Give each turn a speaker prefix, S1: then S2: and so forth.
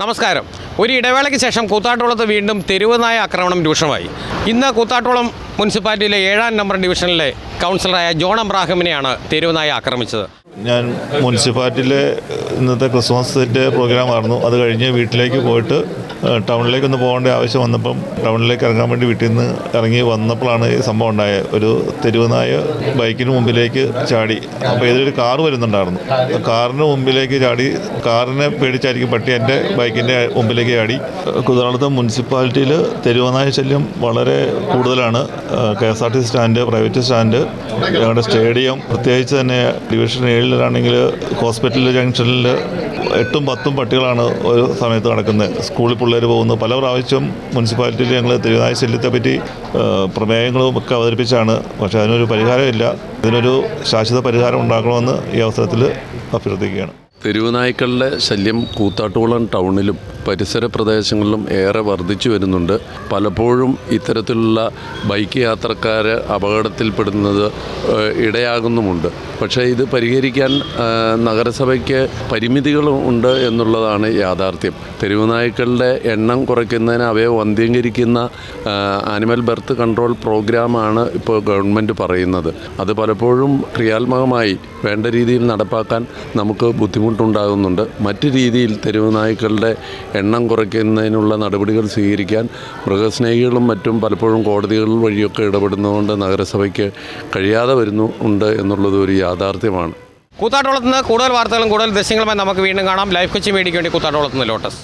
S1: നമസ്കാരം. ഒരു ഇടവേളയ്ക്ക് ശേഷം കൂത്താട്ടോളത്ത് വീണ്ടും തെരുവ് നായ ആക്രമണം രൂക്ഷമായി. ഇന്ന് കൂത്താട്ടോളം മുനിസിപ്പാലിറ്റിയിലെ ഏഴാം നമ്പർ ഡിവിഷനിലെ കൗൺസിലറായ ജോൺ അബ്രാഹിമിനെയാണ് തെരുവ് നായ ആക്രമിച്ചത്.
S2: ഞാൻ മുനിസിപ്പാലിറ്റിയിലെ ഇന്നത്തെ ക്രിസ്മസിന്റെ പ്രോഗ്രാം ആയിരുന്നു അത് കഴിഞ്ഞ് വീട്ടിലേക്ക് പോയിട്ട് ടൗണിലേക്ക് ഒന്ന് പോകേണ്ട ആവശ്യം വന്നപ്പം ടൗണിലേക്ക് ഇറങ്ങാൻ വേണ്ടി വീട്ടിൽ നിന്ന് ഇറങ്ങി വന്നപ്പോഴാണ് ഈ സംഭവം ഉണ്ടായത് ഒരു തെരുവുനായ ബൈക്കിന് മുമ്പിലേക്ക് ചാടി. അപ്പോൾ ഇതിലൊരു കാർ വരുന്നുണ്ടായിരുന്നു. കാറിന് മുമ്പിലേക്ക് ചാടി കാറിനെ പേടിച്ചായിരിക്കും പട്ടി എന്റെ ബൈക്കിന്റെ മുമ്പിലേക്ക് ചാടി. കുതിരാളത്ത് മുനിസിപ്പാലിറ്റിയിൽ തെരുവനായ ശല്യം വളരെ കൂടുതലാണ്. K S R T stand private stand ഞങ്ങളുടെ സ്റ്റേഡിയം പ്രത്യേകിച്ച് തന്നെ ഡിവിഷൻ ഏഴിലാണെങ്കിൽ ഹോസ്പിറ്റൽ ജംഗ്ഷനിൽ എട്ടും പത്തും പട്ടികളാണ് ഒരു സമയത്ത് നടക്കുന്നത്. സ്കൂളിൽ പിള്ളേർ പോകുന്നു. പല പ്രാവശ്യം മുനിസിപ്പാലിറ്റിയിൽ ഞങ്ങൾ തെരുവായ ശല്യത്തെ പറ്റി പ്രമേയങ്ങളും ഒക്കെ അവതരിപ്പിച്ചാണ്. പക്ഷേ അതിനൊരു പരിഹാരമില്ല. ഇതിനൊരു ശാശ്വത പരിഹാരം ഉണ്ടാക്കണമെന്ന് ഈ അവസരത്തിൽ അഭ്യർത്ഥിക്കുകയാണ്.
S3: തെരുവുനായ്ക്കളുടെ ശല്യം കൂത്താട്ടുകുളം ടൗണിലും പരിസര പ്രദേശങ്ങളിലും ഏറെ വർദ്ധിച്ചു വരുന്നുണ്ട്. പലപ്പോഴും ഇത്തരത്തിലുള്ള ബൈക്ക് യാത്രക്കാർ അപകടത്തിൽപ്പെടുന്നത് ഇടയാകുന്നുമുണ്ട്. പക്ഷേ ഇത് പരിഹരിക്കാൻ നഗരസഭയ്ക്ക് പരിമിതികളും ഉണ്ട് എന്നുള്ളതാണ് യാഥാർത്ഥ്യം. തെരുവുനായ്ക്കളുടെ എണ്ണം കുറയ്ക്കുന്നതിന് അവയെ വന്ധ്യീകരിക്കുന്ന ആനിമൽ ബർത്ത് കൺട്രോൾ പ്രോഗ്രാമാണ് ഇപ്പോൾ ഗവൺമെന്റ് പറയുന്നത്. അത് പലപ്പോഴും ക്രിയാത്മകമായി വേണ്ട രീതിയിൽ നടപ്പാക്കാൻ നമുക്ക് ബുദ്ധിമുട്ടുണ്ടാകുന്നുണ്ട്. മറ്റു രീതിയിൽ തെരുവ് നായ്ക്കളുടെ എണ്ണം കുറയ്ക്കുന്നതിനുള്ള നടപടികൾ സ്വീകരിക്കാൻ മൃഗസ്നേഹികളും മറ്റും പലപ്പോഴും കോടതികൾ വഴിയൊക്കെ ഇടപെടുന്നതുകൊണ്ട് നഗരസഭയ്ക്ക് കഴിയാതെ വരുന്നു ഉണ്ട് എന്നുള്ളത് ഒരു യാഥാർത്ഥ്യമാണ്.
S1: കൂത്താട്ടോളത്ത് നിന്ന് കൂടുതൽ വാർത്തകളും കൂടുതൽ ദൃശ്യങ്ങളുമായി നമുക്ക് വീണ്ടും കാണാം. ലൈഫ് കൊച്ചി മേടിക്കേണ്ടി കൂത്താട്ടോളത്ത് നിന്ന് ലോട്ടസ്.